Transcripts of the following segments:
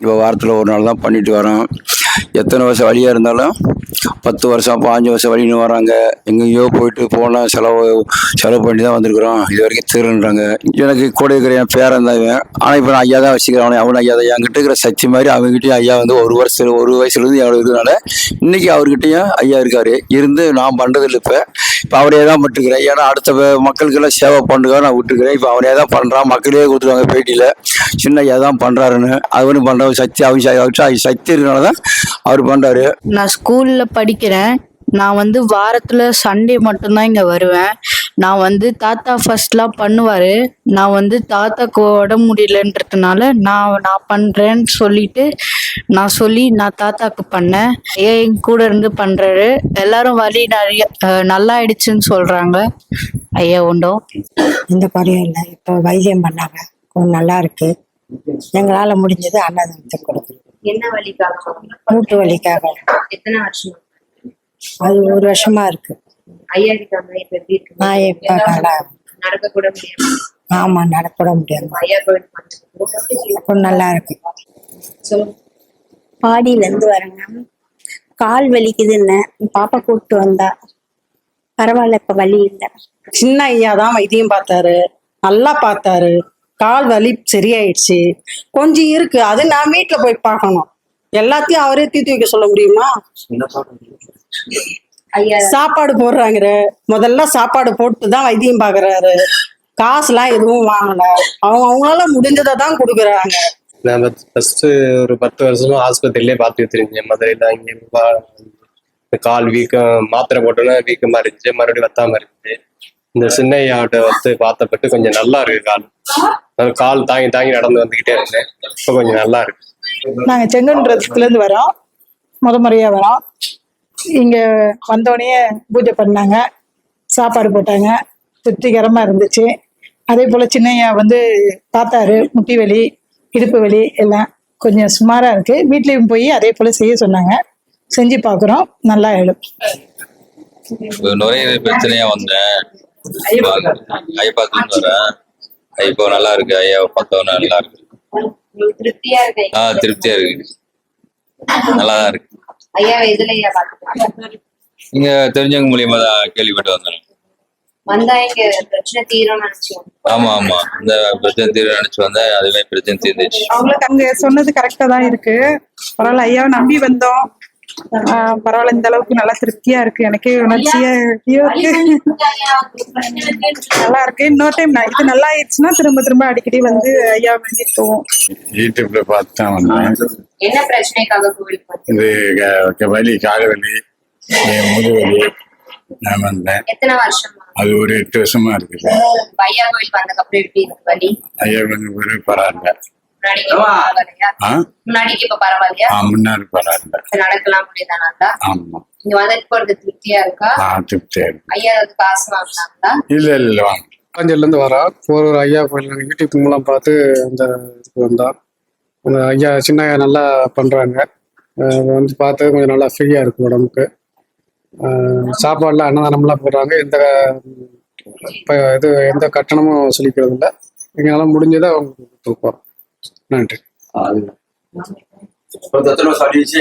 இப்போ வாரத்தில் ஒரு நாள் தான் பண்ணிட்டு வரோம். எத்தனை வருஷம் வழியாக இருந்தாலும் பத்து வருஷம் பாஞ்சு வருஷம் வழின்னு வராங்க. எங்கேயோ போயிட்டு போனால் செலவு செலவு பண்ணி தான் வந்திருக்கிறோம். இது வரைக்கும் தீருன்றாங்க எனக்கு கூட இருக்கிற என் பேரன் தான் ஆனால் இப்போ நான் ஐயா தான் வச்சுக்கிறேன். அவனை அவன் ஐயா தான் என்கிட்ட இருக்கிற சச்சி மாதிரி அவங்ககிட்டயும் ஐயா வந்து ஒரு வருஷம் ஒரு வயசுலேருந்து எவ்வளோ இருக்கிறனால இன்னைக்கு அவர்கிட்டயும் ஐயா இருக்கார். இருந்து நான் பண்ணுறதில்ல இப்போ. இப்போ அவரே தான் பண்ணிருக்கிறேன் ஏன்னா அடுத்த மக்களுக்கெல்லாம் சேவை பண்ணுறதுக்காக நான் விட்டுருக்கிறேன். இப்போ அவனே தான் பண்ணுறான் மக்களே கொடுத்துருவாங்க பேட்டியில். சின்ன ஐயா தான் பண்ணுறாருன்னு அவனு பண்ணுற சக்தி அவங்க சக்தி இருக்கிறனால தான் அவர் பண்ணுறாரு நான் ஸ்கூலில் படிக்கிறேன். நான் வந்து வாரத்துல சண்டே மட்டும்தான் இங்க வருவேன். நான் வந்து தாத்தா ஃபர்ஸ்ட்லாம் பண்ணுவாரு. நான் வந்து தாத்தாக்கு உடம்பு முடியலன்றதுனால நான் நான் பண்றேன்னு சொல்லிட்டு நான் சொல்லி நான் தாத்தாக்கு பண்ணேன். ஏன் என் கூட இருந்து பண்றாரு. எல்லாரும் வழி நிறைய நல்லா ஆயிடுச்சுன்னு சொல்றாங்க. ஐயா உண்டோ? எந்த குறையும் இல்லை. இப்போ வைத்தியம் பண்ணாங்க. கொஞ்சம் நல்லா இருக்கு. எங்களால் முடிஞ்சது அன்னதானத்தை கொடுக்குறோம் என்ன வலிக்காக? மூட்டு வலிக்காக. எத்தனை வருஷம்? அது ஒரு வருஷமா இருக்கு. ஐயா இருக்காங்க இப்ப எப்படி இருக்கு? நான் இப்ப நல்லா நடக்க கூட முடியாது ஆமா நடக்கூட முடியாது. ஐயா கோயில் நல்லா இருக்கு. பாடியில இருந்து வரேங்க. கால் வலிக்குதுன்னு பாப்பா கூப்பிட்டு வந்தா. பரவாயில்ல இப்ப வலி இல்லை. சின்ன ஐயா தான் வைத்தியம் பார்த்தாரு. நல்லா பார்த்தாரு. கால் வலி சரியாயிடுச்சு. கொஞ்சம் இருக்கு. அது நான் வீட்டுல போய் பார்க்கணும். எல்லாத்தையும் அவரே தீர்த்து வைக்க சொல்ல முடியுமா? ஐயா. சாப்பாடு போடுறாங்க முதல்ல சாப்பாடு போட்டு தான் வைத்தியம் பார்க்கறாரு காசுலாம் எதுவும் வாங்கல. அவங்க அவங்களால முடிஞ்சதை தான் கொடுக்குறாங்க. நான் ஃபர்ஸ்ட் ஒரு பத்து வருஷமா ஆஸ்பத்திரியிலே பார்த்துட்டு இருந்தேன். மதுரையில இங்க கால் வீக்கம் மாத்திரை போட்டோன்னா வீக்கமா இருந்துச்சு. மறுபடியும் வத்தாம இருந்துச்சு. இந்த சின்ன ஐயாட்ட வந்து பார்த்தப்பட்டு கொஞ்சம் நல்லா இருக்கு கால். கால் தாங்கி தாங்கி நடந்து வந்துகிட்டே இருந்தேன் இப்போ கொஞ்சம் நல்லா இருக்கு. நாங்க செங்கன்றதுல இருந்து வரோம். முத முறையா வரோம். இங்க வந்தோடனே பூஜை பண்ணாங்க. சாப்பாடு போட்டாங்க. திருப்திகரமா இருந்துச்சு. அதே போல சின்னையா வந்து பார்த்தாரு. முட்டி வலி இடுப்பு வலி எல்லாம் கொஞ்சம் சுமாரா இருக்கு. வீட்லயும் போய் அதே போல செய்ய சொன்னாங்க. செஞ்சு பார்க்குறோம் நல்லா எழும் ஒரு நுரையீரல் பிரச்சனையா வந்தேன். வரேன். இப்போ நல்லா இருக்கு ஐயா பார்த்தோம் நல்லா இருக்கு உங்களுக்கு திருப்தியா இருக்கு? ஆ திருப்தியா இருக்கு. நல்லா தான் இருக்கு நீங்க தெரிஞ்சவங்க மூலியமா தான் கேள்விப்பட்டு வந்தேன். இங்க ஆமா ஆமா. இந்த பிரச்சனை நினைச்சு வந்தேன். அதுவே பிரச்சனை தீர்ந்துச்சு. அவங்களுக்கு அங்க சொன்னது கரெக்டா தான் இருக்கு. பரவாயில்ல ஐயாவை நம்பி வந்தோம். ஆஹ் பரவாயில்ல இந்த அளவுக்கு நல்லா திருப்தியா இருக்கு. எனக்கே உணர்ச்சியா இருக்கு. நல்லா இருக்கு. இன்னொரு டைம் நான் இது நல்லா ஆயிடுச்சுன்னா திரும்ப திரும்ப அடிக்கடி வந்து ஐயா வேண்டிட்டு போவோம் யூடியூப்ல பார்த்து தான் வந்தேன். என்ன பிரச்சனைக்காக கோவிலுக்கு வந்தீங்க? இது வலி கால வலி முதுவலி நான் வந்தேன். எத்தனை வருஷமா? அது ஒரு எட்டு வருஷமா இருக்குது. ஐயா கோயில் வந்ததுக்கு அப்புறம் எப்படி இருக்கு வலி? ஐயா ஒரு பரவாயில்ல. முன்னாடிக்கு இப்ப பரவாயில்லையா? ஆ, முன்னாடி பரவாயில்ல. இப்ப நடக்கலாம் முடியுதா நல்லா ஆமா. இங்க வந்ததுக்கு போறது திருப்தியா இருக்கா? ஆ திருப்தியா இருக்கு. ஐயா ஏதாவது காசு வாங்கினாங்களா? இல்ல வாங்க. ஒரு ஒரு ஐயா கோயில் யூடியூப் மூலம் பார்த்து அந்த இதுக்கு வந்தோம் அந்த ஐயா சின்ன ஐயா நல்லா பண்ணுறாங்க வந்து பார்த்து கொஞ்சம் நல்லா ஃப்ரீயாக இருக்கு உடம்புக்கு. சாப்பாடுலாம் அன்னதானம்லாம் போடுறாங்க. எந்த இப்போ இது எந்த கட்டணமும் சொல்லிக்கிறது இல்லை எங்களால் முடிஞ்சதை அவங்க கொடுப்போம் நன்றி.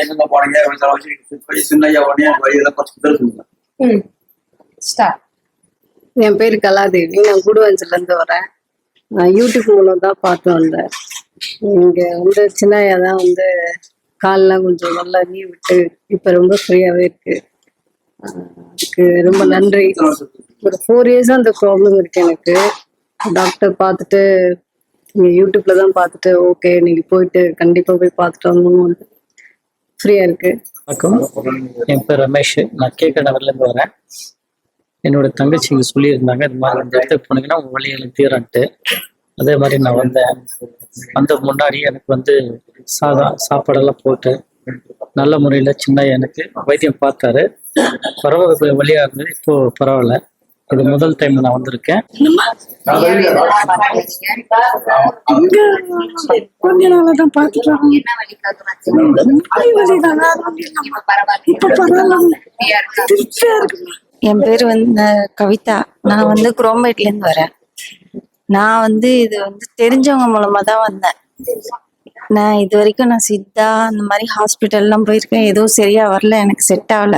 எங்க போனீங்க உடனே வழியெல்லாம் கொஞ்சம் என் பேர் கலாதேவி நான் குடுவஞ்சில இருந்து வரேன். நான் யூடியூப் மூலம் தான் பார்த்து வந்தேன். இங்க வந்து சின்ன ஐயா தான் வந்து கால்லாம் கொஞ்சம் நல்லா நீ விட்டு இப்ப ரொம்ப ஃப்ரீயாவே இருக்கு. அதுக்கு ரொம்ப நன்றி. ஒரு ஃபோர் இயர்ஸா அந்த ப்ராப்ளம் இருக்கு எனக்கு. டாக்டர் பார்த்துட்டு யூடியூப்ல தான் பார்த்துட்டு ஓகே நீங்க போயிட்டு கண்டிப்பா போய் பார்த்துட்டு வரணும் ஃப்ரீயா இருக்கு. வணக்கம். என் பேர் ரமேஷ். நான் கேட்க நகர்லேருந்து வரேன் என்னோட தங்கச்சி இங்கே சொல்லியிருந்தாங்க இந்த மாதிரி இந்த இடத்துக்கு போனீங்கன்னா உங்கள் வழியெல்லாம் தீரன்ட்டு. அதே மாதிரி நான் வந்தேன். வந்த முன்னாடி எனக்கு வந்து சாதா சாப்பாடெல்லாம் போட்டு நல்ல முறையில் சின்ன எனக்கு வைத்தியம் பார்த்தாரு. பரவாயில்ல வழியாக இருந்தது இப்போது பரவாயில்ல. இது முதல் டைம் நான் வந்திருக்கேன். கொஞ்ச நாளா தான் பாத்துட்டு? என் பேர் வந்து கவிதா. நான் வந்து குரோம்பேட்ல இருந்து வரேன். நான் வந்து இது வந்து தெரிஞ்சவங்க மூலமா தான் வந்தேன். நான் இது வரைக்கும் நான் சித்தா அந்த மாதிரி ஹாஸ்பிட்டல்லாம் போயிருக்கேன். எதுவும் சரியா வரல. எனக்கு செட் ஆகல.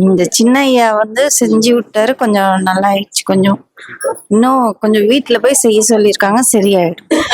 இந்த சின்ன ஐயா வந்து செஞ்சு விட்டாரு கொஞ்சம் நல்லா ஆயிடுச்சு கொஞ்சம். இன்னும் கொஞ்சம் வீட்டுல போய் செய்ய சொல்லியிருக்காங்க சரியாயிடும்.